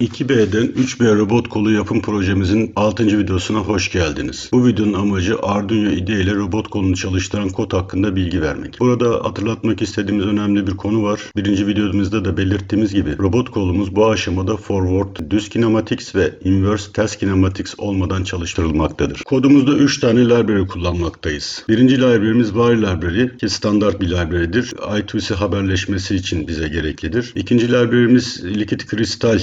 2B'den 3B robot kolu yapım projemizin 6. videosuna hoş geldiniz. Bu videonun amacı Arduino IDE ile robot kolunu çalıştıran kod hakkında bilgi vermek. Burada hatırlatmak istediğimiz önemli bir konu var. Birinci videomuzda da belirttiğimiz gibi robot kolumuz bu aşamada forward, düz kinematics ve inverse ters kinematics olmadan çalıştırılmaktadır. Kodumuzda 3 tane library kullanmaktayız. Birinci library'miz var library ki standart bir library'dir. I2C haberleşmesi için bize gereklidir. İkinci library'miz Liquid Crystal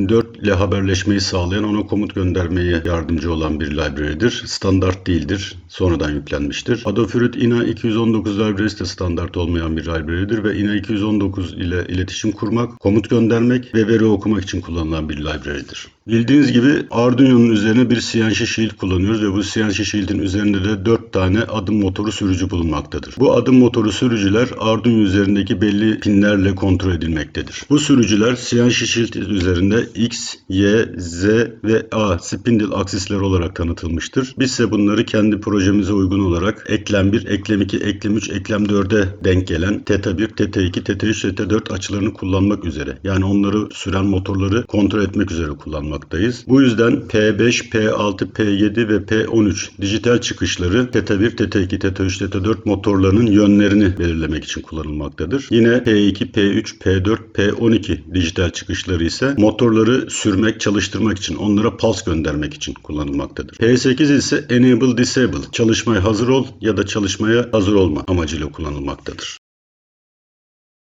2004 ile haberleşmeyi sağlayan ona komut göndermeye yardımcı olan bir library'dir. Standart değildir. Sonradan yüklenmiştir. Adafruit INA 219 library'si de standart olmayan bir library'dir ve INA 219 ile iletişim kurmak, komut göndermek ve veri okumak için kullanılan bir library'dir. Bildiğiniz gibi Arduino'nun üzerine bir CNC Shield kullanıyoruz ve bu CNC Shield'in üzerinde de 4 tane adım motoru sürücü bulunmaktadır. Bu adım motoru sürücüler Arduino üzerindeki belli pinlerle kontrol edilmektedir. Bu sürücüler CNC Shield üzerinde X, Y, Z ve A spindle aksisler olarak tanıtılmıştır. Biz ise bunları kendi projemize uygun olarak eklem 1, eklem 2, eklem 3, eklem 4'e denk gelen Theta 1, Theta 2, Theta 3, Theta 4 açılarını kullanmak üzere yani onları süren motorları kontrol etmek üzere kullanmaktayız. Bu yüzden P5, P6, P7 ve P13 dijital çıkışları Theta 1, Theta 2, Theta 3, Theta 4 motorlarının yönlerini belirlemek için kullanılmaktadır. Yine P2, P3, P4, P12 dijital çıkışları ise motorları sürmek, çalıştırmak için, onlara pulse göndermek için kullanılmaktadır. P8 ise Enable Disable, çalışmaya hazır ol ya da çalışmaya hazır olma amacıyla kullanılmaktadır.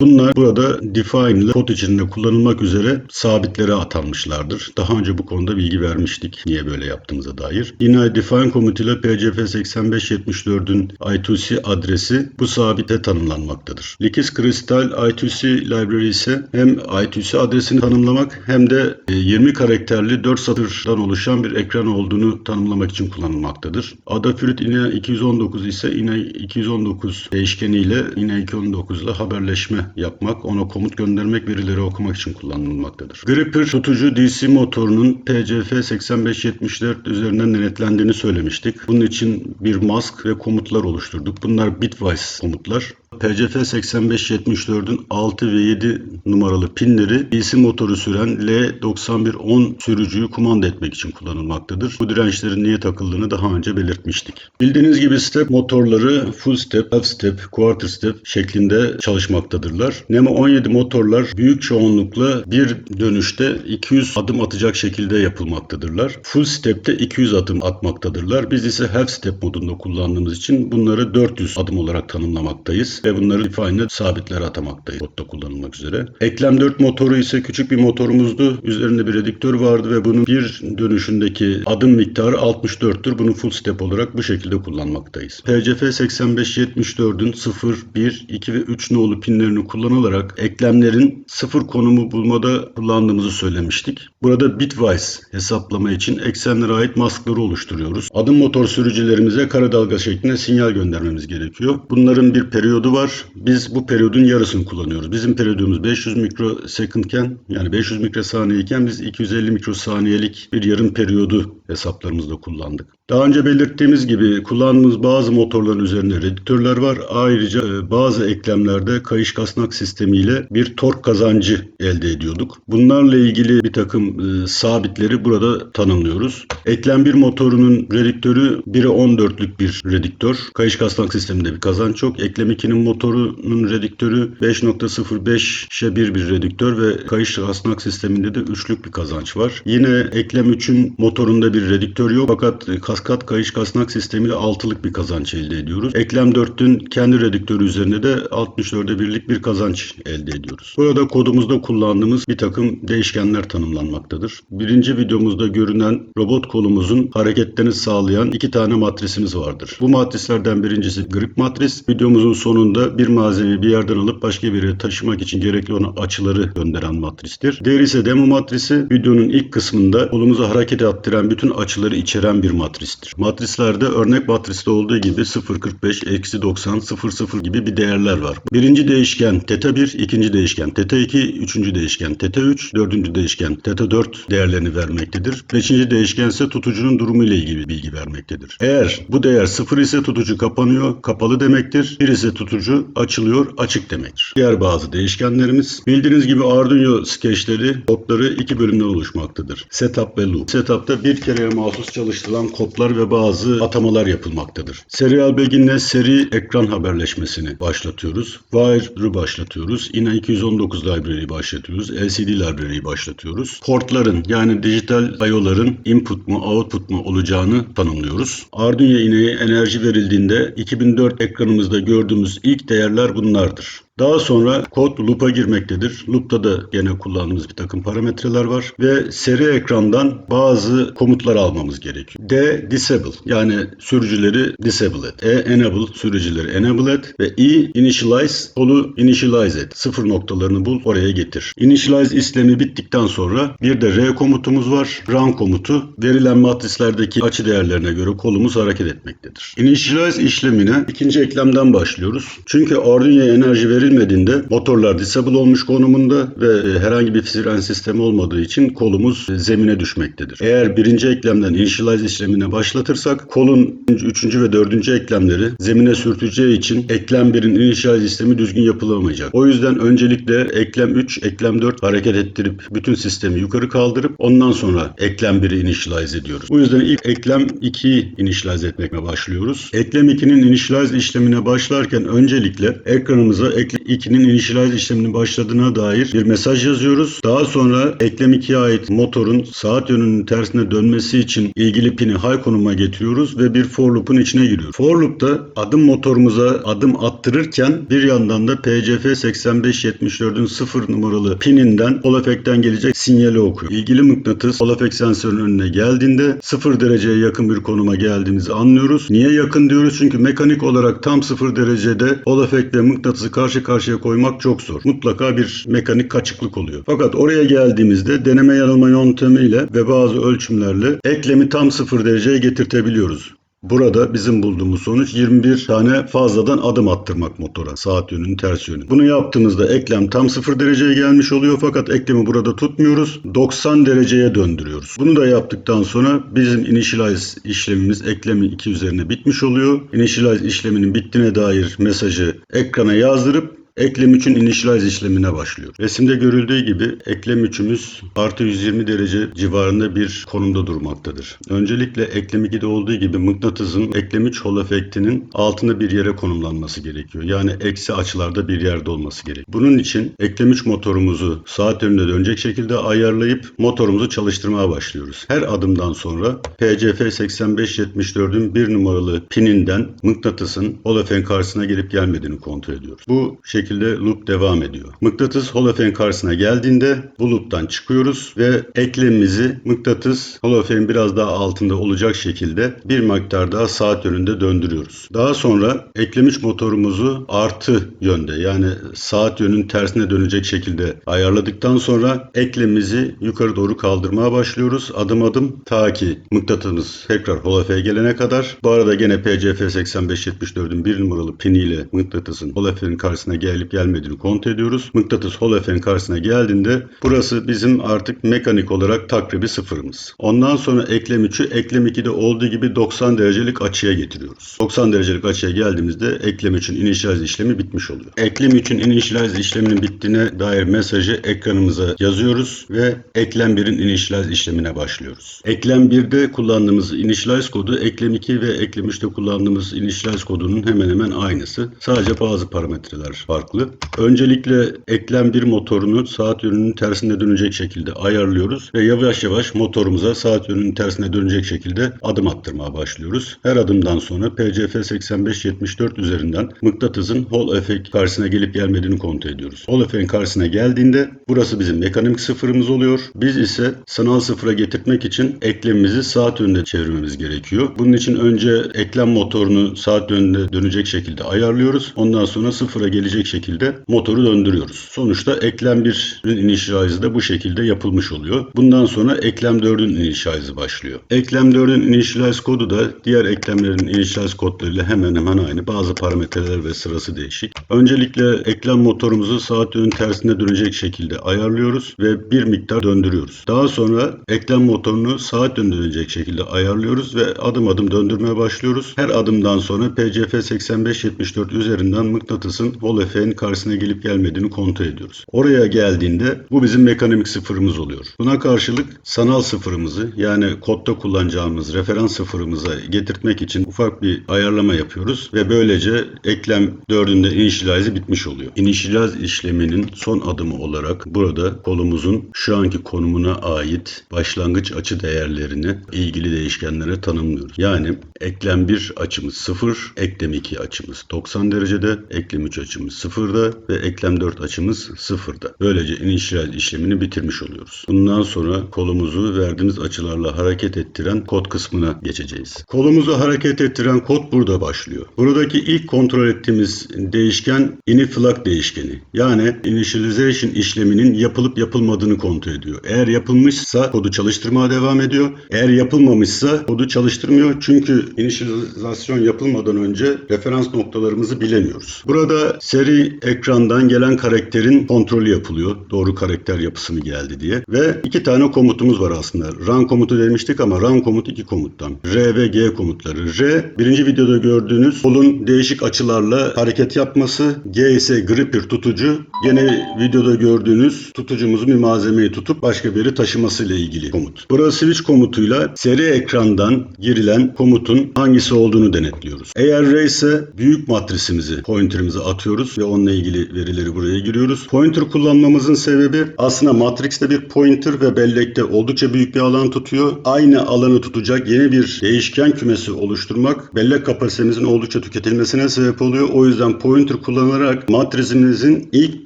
Bunlar burada define ile kod içinde kullanılmak üzere sabitlere atanmışlardır. Daha önce bu konuda bilgi vermiştik niye böyle yaptığımıza dair. Yine define komutuyla PCF8574'ün I2C adresi bu sabite tanımlanmaktadır. Likis Crystal I2C library ise hem I2C adresini tanımlamak hem de 20 karakterli 4 satırdan oluşan bir ekran olduğunu tanımlamak için kullanılmaktadır. Adafruit yine 219 ise yine 219 değişkeniyle yine 219 ile haberleşme yapmak, ona komut göndermek, verileri okumak için kullanılmaktadır. Gripper tutucu DC motorunun PCF 8574 üzerinden denetlendiğini söylemiştik. Bunun için bir mask ve komutlar oluşturduk. Bunlar bitwise komutlar. PCF 8574'ün 6 ve 7 numaralı pinleri DC motoru süren L9110 sürücüyü kumanda etmek için kullanılmaktadır. Bu dirençlerin niye takıldığını daha önce belirtmiştik. Bildiğiniz gibi step motorları full step, half step, quarter step şeklinde çalışmaktadırlar. NEMA 17 motorlar büyük çoğunlukla bir dönüşte 200 adım atacak şekilde yapılmaktadırlar. Full step'te 200 adım atmaktadırlar. Biz ise half step modunda kullandığımız için bunları 400 adım olarak tanımlamaktayız ve bunları define'e sabitlere atamaktayız kodda kullanılmak üzere. Eklem 4 motoru ise küçük bir motorumuzdu. Üzerinde bir redüktör vardı ve bunun bir dönüşündeki adım miktarı 64'tür. Bunu full step olarak bu şekilde kullanmaktayız. PCF 8574'ün 0, 1, 2 ve 3 nolu pinlerini kullanılarak eklemlerin sıfır konumu bulmada kullandığımızı söylemiştik. Burada bitwise hesaplama için eksenlere ait maskları oluşturuyoruz. Adım motor sürücülerimize kara dalga şeklinde sinyal göndermemiz gerekiyor. Bunların bir periyodu var. Biz bu periyodun yarısını kullanıyoruz. Bizim periyodumuz 500 mikrosekundken yani 500 mikrosaniye iken biz 250 mikrosaniyelik bir yarım periyodu hesaplarımızda kullandık. Daha önce belirttiğimiz gibi kullandığımız bazı motorların üzerinde redüktörler var. Ayrıca e, bazı eklemlerde kayış kasnak sistemiyle bir tork kazancı elde ediyorduk. Bunlarla ilgili bir takım e, sabitleri burada tanımlıyoruz. Eklem 1 motorunun redüktörü 1'e 14'lük bir redüktör. Kayış kasnak sisteminde bir kazanç yok. Eklem 2'nin motorunun redüktörü 5.05'e 1 bir redüktör ve kayış kasnak sisteminde de üçlük bir kazanç var. Yine eklem 3'ün motorunda bir redüktör yok fakat e, kaskat kayış kasnak sistemiyle altılık bir kazanç elde ediyoruz. Eklem 4'ün kendi redüktörü üzerinde de 64'e birlik bir kazanç elde ediyoruz. Burada kodumuzda kullandığımız bir takım değişkenler tanımlanmaktadır. Birinci videomuzda görünen robot kolumuzun hareketlerini sağlayan iki tane matrisimiz vardır. Bu matrislerden birincisi grip matris. Videomuzun sonunda bir malzemeyi bir yerden alıp başka bir yere taşımak için gerekli olan açıları gönderen matristir. Diğeri ise demo matrisi. Videonun ilk kısmında kolumuzu hareket ettiren bütün açıları içeren bir matris matristir. Matrislerde örnek matriste olduğu gibi 0.45, eksi 90, 0.0 gibi bir değerler var. Birinci değişken teta 1, ikinci değişken teta 2, üçüncü değişken teta 3, dördüncü değişken teta 4 değerlerini vermektedir. Beşinci değişken ise tutucunun durumu ile ilgili bilgi vermektedir. Eğer bu değer 0 ise tutucu kapanıyor, kapalı demektir. 1 ise tutucu açılıyor, açık demektir. Diğer bazı değişkenlerimiz bildiğiniz gibi Arduino skeçleri kodları iki bölümden oluşmaktadır. Setup ve loop. Setup'ta bir kereye mahsus çalıştırılan kodlar ve bazı atamalar yapılmaktadır. Serial begin'le seri ekran haberleşmesini başlatıyoruz. Wire'ı başlatıyoruz. INA 219 library'i başlatıyoruz. LCD library'i başlatıyoruz. Portların yani dijital IO'ların input mu output mu olacağını tanımlıyoruz. Arduino ineğe enerji verildiğinde 2004 ekranımızda gördüğümüz ilk değerler bunlardır. Daha sonra kod loop'a girmektedir. Loop'ta da gene kullandığımız bir takım parametreler var ve seri ekrandan bazı komutlar almamız gerekiyor. D disable yani sürücüleri disable et. E enable sürücüleri enable et ve E initialize kolu initialize et. Sıfır noktalarını bul oraya getir. Initialize işlemi bittikten sonra bir de R komutumuz var. Run komutu verilen matrislerdeki açı değerlerine göre kolumuz hareket etmektedir. Initialize işlemine ikinci eklemden başlıyoruz. Çünkü Arduino'ya enerji verilmediğinde motorlar disable olmuş konumunda ve e, herhangi bir fren sistemi olmadığı için kolumuz e, zemine düşmektedir. Eğer birinci eklemden initialize işlemine başlatırsak kolun üçüncü ve dördüncü eklemleri zemine sürteceği için eklem 1'in initialize işlemi düzgün yapılamayacak. O yüzden öncelikle eklem 3, eklem 4 hareket ettirip bütün sistemi yukarı kaldırıp ondan sonra eklem 1'i initialize ediyoruz. Bu yüzden ilk eklem 2'yi initialize etmekle başlıyoruz. Eklem 2'nin initialize işlemine başlarken öncelikle ekranımıza eklem 2'nin initialize işleminin başladığına dair bir mesaj yazıyoruz. Daha sonra eklem 2'ye ait motorun saat yönünün tersine dönmesi için ilgili pini high konuma getiriyoruz ve bir for loop'un içine giriyoruz. For loop'ta adım motorumuza adım attırırken bir yandan da PCF 8574'ün 0 numaralı pininden effect'ten gelecek sinyali okuyor. İlgili mıknatıs effect sensörünün önüne geldiğinde 0 dereceye yakın bir konuma geldiğimizi anlıyoruz. Niye yakın diyoruz? Çünkü mekanik olarak tam 0 derecede effect ve mıknatısı karşı karşıya koymak çok zor. Mutlaka bir mekanik kaçıklık oluyor. Fakat oraya geldiğimizde deneme yanılma yöntemiyle ve bazı ölçümlerle eklemi tam 0 dereceye getirtebiliyoruz. Burada bizim bulduğumuz sonuç 21 tane fazladan adım attırmak motora saat yönünün ters yönü. Bunu yaptığımızda eklem tam 0 dereceye gelmiş oluyor fakat eklemi burada tutmuyoruz. 90 dereceye döndürüyoruz. Bunu da yaptıktan sonra bizim initialize işlemimiz eklemi 2 üzerine bitmiş oluyor. Initialize işleminin bittiğine dair mesajı ekrana yazdırıp Eklem 3'ün initialize işlemine başlıyor. Resimde görüldüğü gibi eklem 3'ümüz artı 120 derece civarında bir konumda durmaktadır. Öncelikle eklem 2'de olduğu gibi mıknatısın eklem 3 hol efektinin altında bir yere konumlanması gerekiyor. Yani eksi açılarda bir yerde olması gerekiyor. Bunun için eklem 3 motorumuzu saat yönünde dönecek şekilde ayarlayıp motorumuzu çalıştırmaya başlıyoruz. Her adımdan sonra PCF 8574'ün bir numaralı pininden mıknatısın hol efekt karşısına gelip gelmediğini kontrol ediyoruz. Bu şekilde şekilde loop devam ediyor. Mıknatıs holofen karşısına geldiğinde bu loop'tan çıkıyoruz ve eklemimizi mıknatıs holofen biraz daha altında olacak şekilde bir miktar daha saat yönünde döndürüyoruz. Daha sonra eklemiş motorumuzu artı yönde yani saat yönünün tersine dönecek şekilde ayarladıktan sonra eklemimizi yukarı doğru kaldırmaya başlıyoruz. Adım adım ta ki mıknatımız tekrar holofeye gelene kadar. Bu arada gene PCF 8574'ün bir numaralı piniyle mıknatısın holofenin karşısına gel gelip gelmediğini kontrol ediyoruz. Mıknatıs Holofen karşısına geldiğinde burası bizim artık mekanik olarak takribi sıfırımız. Ondan sonra eklem 3'ü eklem 2'de olduğu gibi 90 derecelik açıya getiriyoruz. 90 derecelik açıya geldiğimizde eklem 3'ün initialize işlemi bitmiş oluyor. Eklem 3'ün initialize işleminin bittiğine dair mesajı ekranımıza yazıyoruz ve eklem 1'in initialize işlemine başlıyoruz. Eklem 1'de kullandığımız initialize kodu eklem 2 ve eklem 3'te kullandığımız initialize kodunun hemen hemen aynısı. Sadece bazı parametreler farklı farklı. Öncelikle eklem bir motorunu saat yönünün tersine dönecek şekilde ayarlıyoruz ve yavaş yavaş motorumuza saat yönünün tersine dönecek şekilde adım attırmaya başlıyoruz. Her adımdan sonra PCF 8574 üzerinden mıknatısın Hall effect karşısına gelip gelmediğini kontrol ediyoruz. Hall effect karşısına geldiğinde burası bizim mekanik sıfırımız oluyor. Biz ise sanal sıfıra getirmek için eklemimizi saat yönünde çevirmemiz gerekiyor. Bunun için önce eklem motorunu saat yönünde dönecek şekilde ayarlıyoruz. Ondan sonra sıfıra gelecek şekilde motoru döndürüyoruz. Sonuçta eklem 1'in initialize'ı da bu şekilde yapılmış oluyor. Bundan sonra eklem 4'ün initialize'ı başlıyor. Eklem 4'ün initialize kodu da diğer eklemlerin initialize kodlarıyla hemen hemen aynı. Bazı parametreler ve sırası değişik. Öncelikle eklem motorumuzu saat yönünün tersine dönecek şekilde ayarlıyoruz ve bir miktar döndürüyoruz. Daha sonra eklem motorunu saat yönüne dönecek şekilde ayarlıyoruz ve adım adım döndürmeye başlıyoruz. Her adımdan sonra PCF 8574 üzerinden mıknatısın Hall efeğin karşısına gelip gelmediğini kontrol ediyoruz. Oraya geldiğinde bu bizim mekanik sıfırımız oluyor. Buna karşılık sanal sıfırımızı yani kodda kullanacağımız referans sıfırımıza getirtmek için ufak bir ayarlama yapıyoruz ve böylece eklem 4'ünde initialize bitmiş oluyor. Initialize işleminin son adımı olarak burada kolumuzun şu anki konumuna ait başlangıç açı değerlerini ilgili değişkenlere tanımlıyoruz. Yani eklem 1 açımız 0, eklem 2 açımız 90 derecede, eklem 3 açımız 0'da ve eklem 4 açımız 0'da. Böylece initialize işlemini bitirmiş oluyoruz. Bundan sonra kolumuzu verdiğimiz açılarla hareket ettiren kod kısmına geçeceğiz. Kolumuzu hareket ettiren kod burada başlıyor. Buradaki ilk kontrol ettiğimiz değişken iniflag değişkeni. Yani initialization işleminin yapılıp yapılmadığını kontrol ediyor. Eğer yapılmışsa kodu çalıştırmaya devam ediyor. Eğer yapılmamışsa kodu çalıştırmıyor. Çünkü initializasyon yapılmadan önce referans noktalarımızı bilemiyoruz. Burada seri ekrandan gelen karakterin kontrolü yapılıyor. Doğru karakter yapısı mı geldi diye. Ve iki tane komutumuz var aslında. Run komutu demiştik ama run komut iki komuttan. R ve G komutları. R birinci videoda gördüğünüz kolun değişik açılarla hareket yapması. G ise gripper tutucu. Gene videoda gördüğünüz tutucumuzun bir malzemeyi tutup başka bir yere taşımasıyla ilgili komut. Burası switch komutuyla seri ekrandan girilen komutun hangisi olduğunu denetliyoruz. Eğer R ise büyük matrisimizi pointerimize atıyoruz ve onunla ilgili verileri buraya giriyoruz. Pointer kullanmamızın sebebi aslında matrixte bir pointer ve bellekte oldukça büyük bir alan tutuyor. Aynı alanı tutacak yeni bir değişken kümesi oluşturmak bellek kapasitemizin oldukça tüketilmesine sebep oluyor. O yüzden pointer kullanarak matrisimizin ilk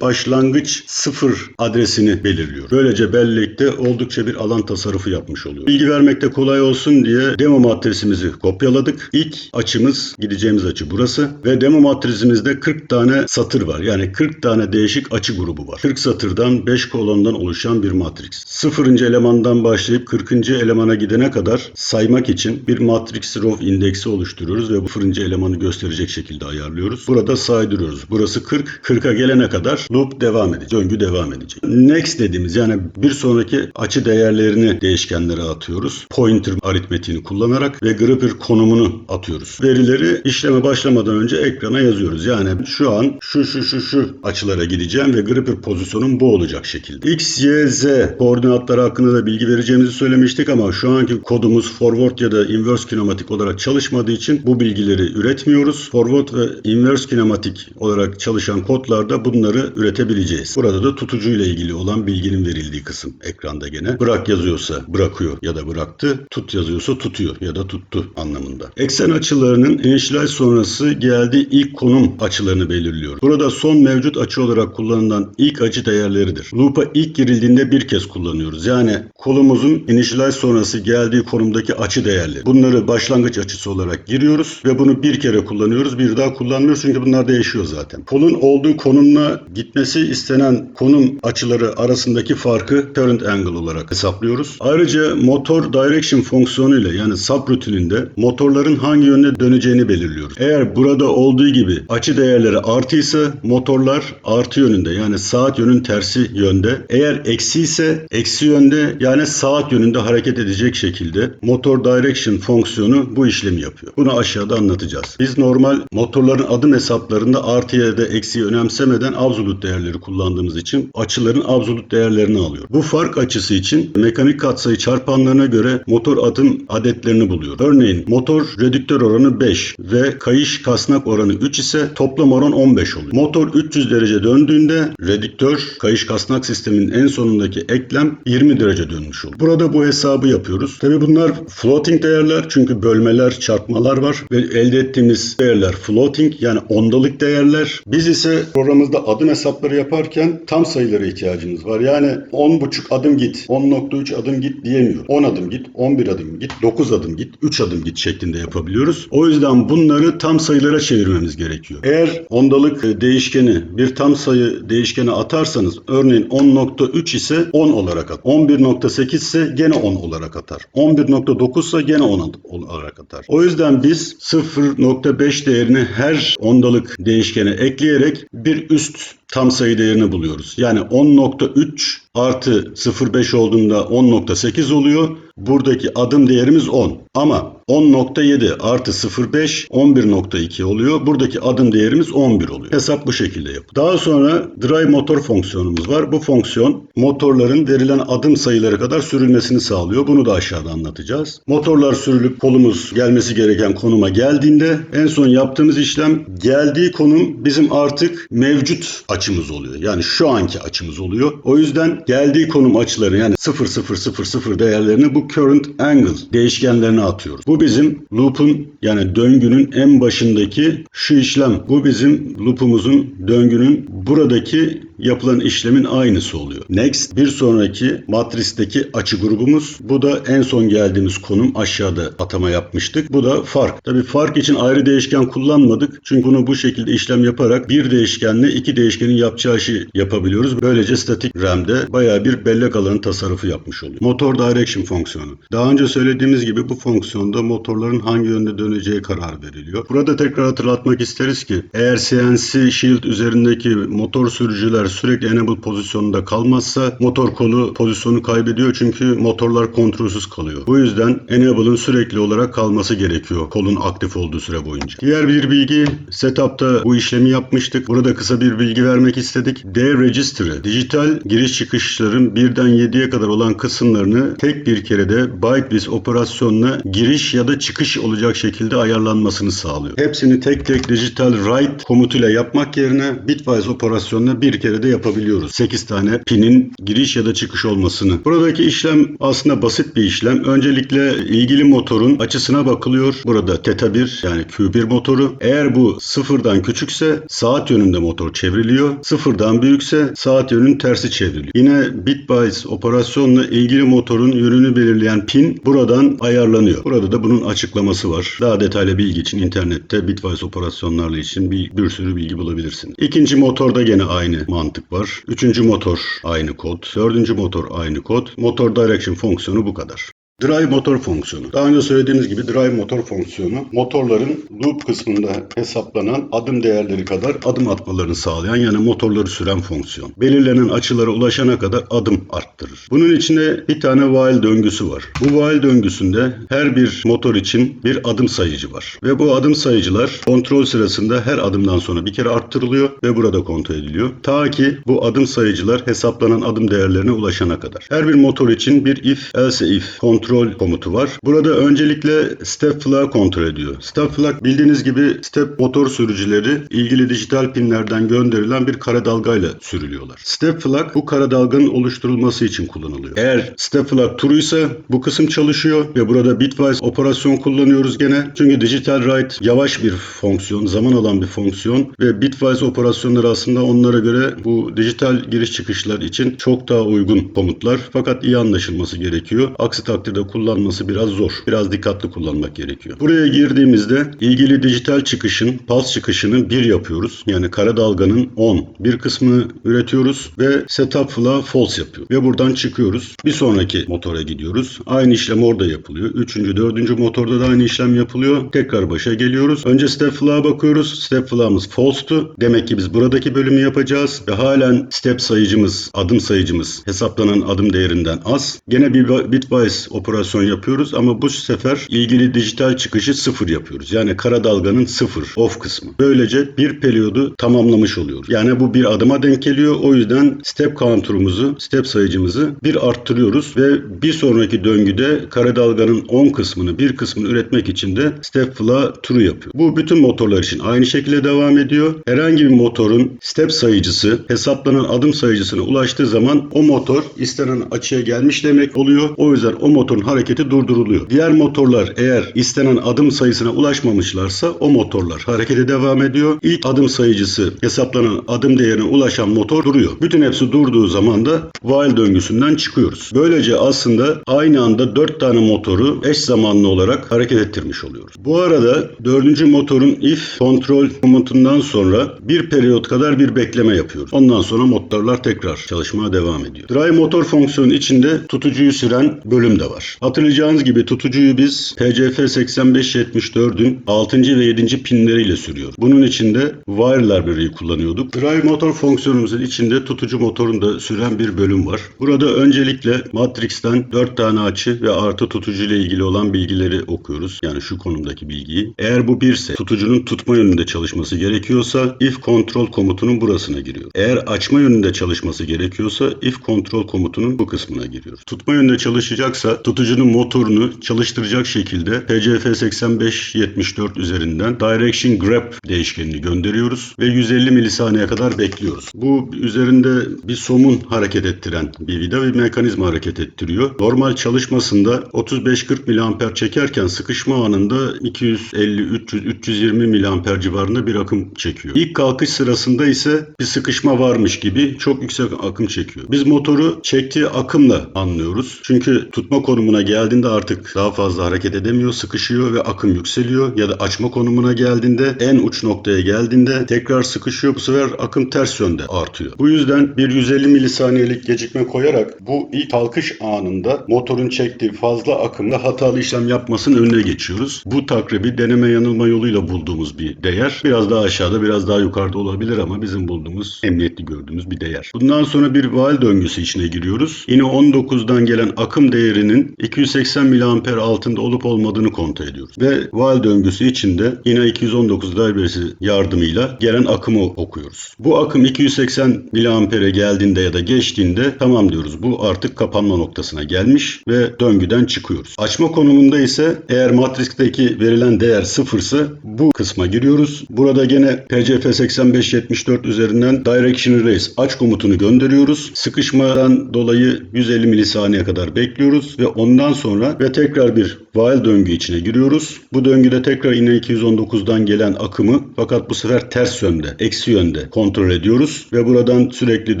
başlangıç sıfır adresini belirliyor. Böylece bellekte oldukça bir alan tasarrufu yapmış oluyor. Bilgi vermekte kolay olsun diye demo matrisimizi kopyaladık. İlk açımız gideceğimiz açı burası ve demo matrisimizde 40 tane satır var. Yani 40 tane değişik açı grubu var. 40 satırdan 5 kolondan oluşan bir matris. Sıfırıncı elemandan başlayıp 40. elemana gidene kadar saymak için bir matrix row indeksi oluşturuyoruz ve bu fırıncı elemanı gösterecek şekilde ayarlıyoruz. Burada saydırıyoruz. Burası 40. 40'a gelene kadar loop devam edecek. Döngü devam edecek. Next dediğimiz yani bir sonraki açı değerlerini değişkenlere atıyoruz. Pointer aritmetiğini kullanarak ve gripper konumunu atıyoruz. Verileri işleme başlamadan önce ekrana yazıyoruz. Yani şu an şu şu şu şu açılara gideceğim ve gripper pozisyonum bu olacak şekilde. X, Y, Z koordinatları hakkında da bilgi vereceğimizi söylemiştik ama şu anki kodumuz forward ya da inverse kinematik olarak çalışmadığı için bu bilgileri üretmiyoruz. Forward ve inverse kinematik olarak çalışan kodlarda bunları üretebileceğiz. Burada da tutucuyla ilgili olan bilginin verildiği kısım ekranda gene. Bırak yazıyorsa bırakıyor ya da bıraktı. Tut yazıyorsa tutuyor ya da tuttu anlamında. Eksen açılarının initialize sonrası geldiği ilk konum açılarını belirliyor. Burada son mevcut açı olarak kullanılan ilk açı değerleridir. Loop'a ilk girildiğinde bir kez kullanıyoruz. Yani kolumuzun initialize sonrası geldiği konumdaki açı değerleri. Bunları başlangıç açısı olarak giriyoruz ve bunu bir kere kullanıyoruz. Bir daha kullanmıyoruz çünkü bunlar değişiyor zaten. Kolun olduğu konumla gitmesi istenen konum açıları arasındaki farkı current angle olarak hesaplıyoruz. Ayrıca motor direction fonksiyonuyla yani subrutininde motorların hangi yönde döneceğini belirliyoruz. Eğer burada olduğu gibi açı değerleri artıysa motorlar artı yönünde yani saat yönün tersi yönde. Eğer eksi ise eksi yönde yani saat yönünde hareket edecek şekilde motor direction fonksiyonu bu işlemi yapıyor. Bunu aşağıda anlatacağız. Biz normal motorların adım hesaplarında artı ya da eksiyi önemsemeden absolut değerleri kullandığımız için açıların absolut değerlerini alıyor. Bu fark açısı için mekanik katsayı çarpanlarına göre motor adım adetlerini buluyor. Örneğin motor redüktör oranı 5 ve kayış kasnak oranı 3 ise toplam oran 15 oluyor. Motor 300 derece döndüğünde redüktör kayış kasnak sisteminin en sonundaki eklem 20 derece dönmüş oluyor. Burada bu hesabı yapıyoruz. Tabi bunlar floating değerler çünkü bölmeler, çarpmalar var ve elde ettiğimiz değerler floating yani ondalık değerler. Biz ise programımızda adım hesapları yaparken tam sayılara ihtiyacımız var. Yani 10.5 adım git, 10.3 adım git diyemiyor. 10 adım git, 11 adım git, 9 adım git, 3 adım git şeklinde yapabiliyoruz. O yüzden bunları tam sayılara çevirmemiz gerekiyor. Eğer ondalık e, değişkeni bir tam sayı değişkeni atarsanız örneğin 10.3 ise 10 olarak atar. 11.8 ise gene 10 olarak atar. 11.9 ise gene 10 olarak atar. O yüzden biz 0.5 değerini her ondalık değişkene ekleyerek bir üst tam sayı değerini buluyoruz. Yani 10.3 artı 0.5 olduğunda 10.8 oluyor. Buradaki adım değerimiz 10. Ama 10.7 artı 0.5 11.2 oluyor. Buradaki adım değerimiz 11 oluyor. Hesap bu şekilde yapılıyor. Daha sonra drive motor fonksiyonumuz var. Bu fonksiyon motorların verilen adım sayıları kadar sürülmesini sağlıyor. Bunu da aşağıda anlatacağız. Motorlar sürülüp kolumuz gelmesi gereken konuma geldiğinde en son yaptığımız işlem geldiği konum bizim artık mevcut açımız oluyor. Yani şu anki açımız oluyor. O yüzden geldiği konum açıları yani 0000 değerlerini bu current angle değişkenlerine atıyoruz. Bu bizim loop'un yani döngünün en başındaki şu işlem. Bu bizim loop'umuzun döngünün buradaki yapılan işlemin aynısı oluyor. Next bir sonraki matristeki açı grubumuz. Bu da en son geldiğimiz konum aşağıda atama yapmıştık. Bu da fark. Tabii fark için ayrı değişken kullanmadık. Çünkü bunu bu şekilde işlem yaparak bir değişkenle iki değişkenin yapacağı işi yapabiliyoruz. Böylece statik RAM'de bayağı bir bellek alanı tasarrufu yapmış oluyor. Motor direction fonksiyonu. Daha önce söylediğimiz gibi bu fonksiyonda motorların hangi yönde döneceği karar veriliyor. Burada tekrar hatırlatmak isteriz ki eğer CNC Shield üzerindeki motor sürücüler sürekli enable pozisyonunda kalmazsa motor kolu pozisyonu kaybediyor çünkü motorlar kontrolsüz kalıyor. Bu yüzden enable'ın sürekli olarak kalması gerekiyor kolun aktif olduğu süre boyunca. Diğer bir bilgi setup'ta bu işlemi yapmıştık. Burada kısa bir bilgi vermek istedik. D register'ı dijital giriş çıkışların birden 7'ye kadar olan kısımlarını tek bir kerede bytebits operasyonla giriş ya da çıkış olacak şekilde ayarlanmasını sağlıyor. Hepsini tek tek dijital write komutuyla yapmak yerine bitwise operasyonla bir kerede yapabiliyoruz. 8 tane pinin giriş ya da çıkış olmasını. Buradaki işlem aslında basit bir işlem. Öncelikle ilgili motorun açısına bakılıyor. Burada teta 1 yani Q1 motoru. Eğer bu sıfırdan küçükse saat yönünde motor çevriliyor. Sıfırdan büyükse saat yönünün tersi çevriliyor. Yine bitwise operasyonla ilgili motorun yönünü belirleyen pin buradan ayarlanıyor. Burada da bunun açıklaması var. Daha detaylı bilgi için internette bitwise operasyonlarla için bir, bir sürü bilgi bulabilirsin. İkinci motorda gene aynı mantık var. Üçüncü motor aynı kod. Dördüncü motor aynı kod. Motor direction fonksiyonu bu kadar. Drive motor fonksiyonu. Daha önce söylediğimiz gibi drive motor fonksiyonu motorların loop kısmında hesaplanan adım değerleri kadar adım atmalarını sağlayan yani motorları süren fonksiyon. Belirlenen açılara ulaşana kadar adım arttırır. Bunun içinde bir tane while döngüsü var. Bu while döngüsünde her bir motor için bir adım sayıcı var. Ve bu adım sayıcılar kontrol sırasında her adımdan sonra bir kere arttırılıyor ve burada kontrol ediliyor. Ta ki bu adım sayıcılar hesaplanan adım değerlerine ulaşana kadar. Her bir motor için bir if else if kontrol komutu var. Burada öncelikle step flag kontrol ediyor. Step flag bildiğiniz gibi step motor sürücüleri ilgili dijital pinlerden gönderilen bir kara dalgayla sürülüyorlar. Step flag bu kara dalganın oluşturulması için kullanılıyor. Eğer step flag true ise bu kısım çalışıyor ve burada bitwise operasyon kullanıyoruz gene. Çünkü digital write yavaş bir fonksiyon, zaman alan bir fonksiyon ve bitwise operasyonları aslında onlara göre bu dijital giriş çıkışlar için çok daha uygun komutlar. Fakat iyi anlaşılması gerekiyor. Aksi takdirde kullanması biraz zor. Biraz dikkatli kullanmak gerekiyor. Buraya girdiğimizde ilgili dijital çıkışın, pulse çıkışını 1 yapıyoruz. Yani kara dalganın 10. Bir kısmını üretiyoruz ve setup flag false yapıyor. Ve buradan çıkıyoruz. Bir sonraki motora gidiyoruz. Aynı işlem orada yapılıyor. Üçüncü, dördüncü motorda da aynı işlem yapılıyor. Tekrar başa geliyoruz. Önce step flag'a bakıyoruz. Step flag'ımız false'tu. Demek ki biz buradaki bölümü yapacağız. Ve halen step sayıcımız, adım sayıcımız hesaplanan adım değerinden az. Gene bir bitwise operasyon yapıyoruz ama bu sefer ilgili dijital çıkışı sıfır yapıyoruz. Yani kara dalganın sıfır off kısmı. Böylece bir periyodu tamamlamış oluyoruz. Yani bu bir adıma denk geliyor. O yüzden step counter'umuzu, step sayıcımızı bir arttırıyoruz ve bir sonraki döngüde kara dalganın 10 kısmını, bir kısmını üretmek için de step flag true yapıyor. Bu bütün motorlar için aynı şekilde devam ediyor. Herhangi bir motorun step sayıcısı hesaplanan adım sayıcısına ulaştığı zaman o motor istenen açıya gelmiş demek oluyor. O yüzden o motor motorun hareketi durduruluyor. Diğer motorlar eğer istenen adım sayısına ulaşmamışlarsa o motorlar harekete devam ediyor. İlk adım sayıcısı hesaplanan adım değerine ulaşan motor duruyor. Bütün hepsi durduğu zaman da while döngüsünden çıkıyoruz. Böylece aslında aynı anda 4 tane motoru eş zamanlı olarak hareket ettirmiş oluyoruz. Bu arada dördüncü motorun if kontrol komutundan sonra bir periyot kadar bir bekleme yapıyoruz. Ondan sonra motorlar tekrar çalışmaya devam ediyor. Dry motor fonksiyonu içinde tutucuyu süren bölüm de var. Hatırlayacağınız gibi tutucuyu biz PCF 8574'ün 6. ve 7. pinleriyle sürüyor. Bunun içinde wire library'i kullanıyorduk. Dry motor fonksiyonumuzun içinde tutucu motorunu da süren bir bölüm var. Burada öncelikle Matrix'ten 4 tane açı ve artı tutucu ile ilgili olan bilgileri okuyoruz. Yani şu konumdaki bilgiyi. Eğer bu birse tutucunun tutma yönünde çalışması gerekiyorsa if control komutunun burasına giriyor. Eğer açma yönünde çalışması gerekiyorsa if control komutunun bu kısmına giriyor. Tutma yönünde çalışacaksa tutucunun motorunu çalıştıracak şekilde PCF 8574 üzerinden direction grab değişkenini gönderiyoruz ve 150 milisaniye kadar bekliyoruz. Bu üzerinde bir somun hareket ettiren bir vida bir mekanizma hareket ettiriyor. Normal çalışmasında 35-40 mAh çekerken sıkışma anında 250-300-320 mAh civarında bir akım çekiyor. İlk kalkış sırasında ise bir sıkışma varmış gibi çok yüksek akım çekiyor. Biz motoru çektiği akımla anlıyoruz. Çünkü tutma konumuna geldiğinde artık daha fazla hareket edemiyor, sıkışıyor ve akım yükseliyor. Ya da açma konumuna geldiğinde en uç noktaya geldiğinde tekrar sıkışıyor. Bu sefer akım ters yönde artıyor. Bu yüzden bir 150 milisaniyelik gecikme koyarak bu ilk kalkış anında motorun çektiği fazla akımla hatalı işlem yapmasının önüne geçiyoruz. Bu takribi deneme yanılma yoluyla bulduğumuz bir değer. Biraz daha aşağıda biraz daha yukarıda olabilir ama bizim bulduğumuz emniyetli gördüğümüz bir değer. Bundan sonra bir while döngüsü içine giriyoruz. Yine 19'dan gelen akım değerinin 280 mAh altında olup olmadığını kontrol ediyoruz. Ve while döngüsü içinde yine 219 darbesi yardımıyla gelen akımı okuyoruz. Bu akım 280 mAh'e geldiğinde ya da geçtiğinde tamam diyoruz. Bu artık kapanma noktasına gelmiş ve döngüden çıkıyoruz. Açma konumunda ise eğer matristeki verilen değer sıfırsa bu kısma giriyoruz. Burada gene PCF 8574 üzerinden Direction Erase aç komutunu gönderiyoruz. Sıkışmadan dolayı 150 milisaniye kadar bekliyoruz ve ondan sonra ve tekrar bir while döngü içine giriyoruz. Bu döngüde tekrar yine 219'dan gelen akımı fakat bu sefer ters yönde, eksi yönde kontrol ediyoruz ve buradan sürekli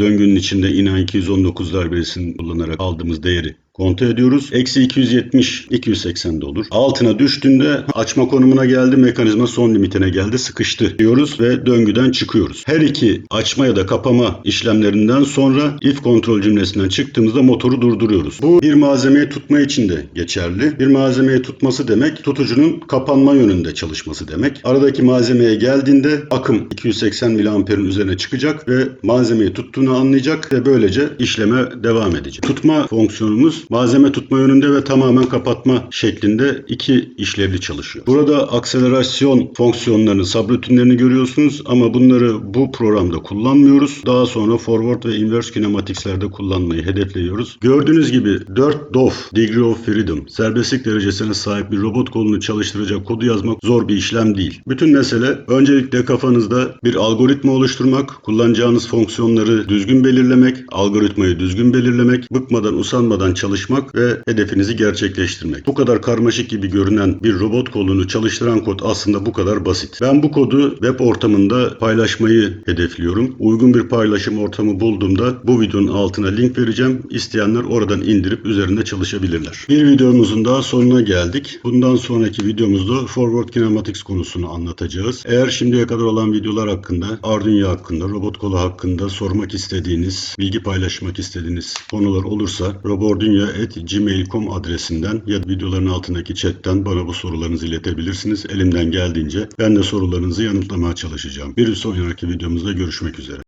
döngünün içinde yine 219 darbesini kullanarak aldığımız değeri kontrol ediyoruz. Eksi 270, 280 de olur. Altına düştüğünde açma konumuna geldi, mekanizma son limitine geldi, sıkıştı diyoruz ve döngüden çıkıyoruz. Her iki açma ya da kapama işlemlerinden sonra if kontrol cümlesinden çıktığımızda motoru durduruyoruz. Bu bir malzemeyi tutma için de geçerli. Bir malzemeyi tutması demek tutucunun kapanma yönünde çalışması demek. Aradaki malzemeye geldiğinde akım 280 miliamperin üzerine çıkacak ve malzemeyi tuttuğunu anlayacak ve böylece işleme devam edecek. Tutma fonksiyonumuz malzeme tutma yönünde ve tamamen kapatma şeklinde iki işlevli çalışıyor. Burada akselerasyon fonksiyonlarını, subrutinlerini görüyorsunuz ama bunları bu programda kullanmıyoruz. Daha sonra forward ve inverse kinematics'lerde kullanmayı hedefliyoruz. Gördüğünüz gibi 4 DOF, Degree of Freedom, serbestlik derecesine sahip bir robot kolunu çalıştıracak kodu yazmak zor bir işlem değil. Bütün mesele öncelikle kafanızda bir algoritma oluşturmak, kullanacağınız fonksiyonları düzgün belirlemek, algoritmayı düzgün belirlemek, bıkmadan usanmadan çalışmak ve hedefinizi gerçekleştirmek. Bu kadar karmaşık gibi görünen bir robot kolunu çalıştıran kod aslında bu kadar basit. Ben bu kodu web ortamında paylaşmayı hedefliyorum. Uygun bir paylaşım ortamı bulduğumda bu videonun altına link vereceğim. İsteyenler oradan indirip üzerinde çalışabilirler. Bir videomuzun daha sonuna geldik. Bundan sonraki videomuzda Forward Kinematics konusunu anlatacağız. Eğer şimdiye kadar olan videolar hakkında, Arduino hakkında, robot kolu hakkında sormak istediğiniz, bilgi paylaşmak istediğiniz konular olursa robordunya.gmail.com adresinden ya da videoların altındaki chatten bana bu sorularınızı iletebilirsiniz. Elimden geldiğince ben de sorularınızı yanıtlamaya çalışacağım. Bir sonraki videomuzda görüşmek üzere.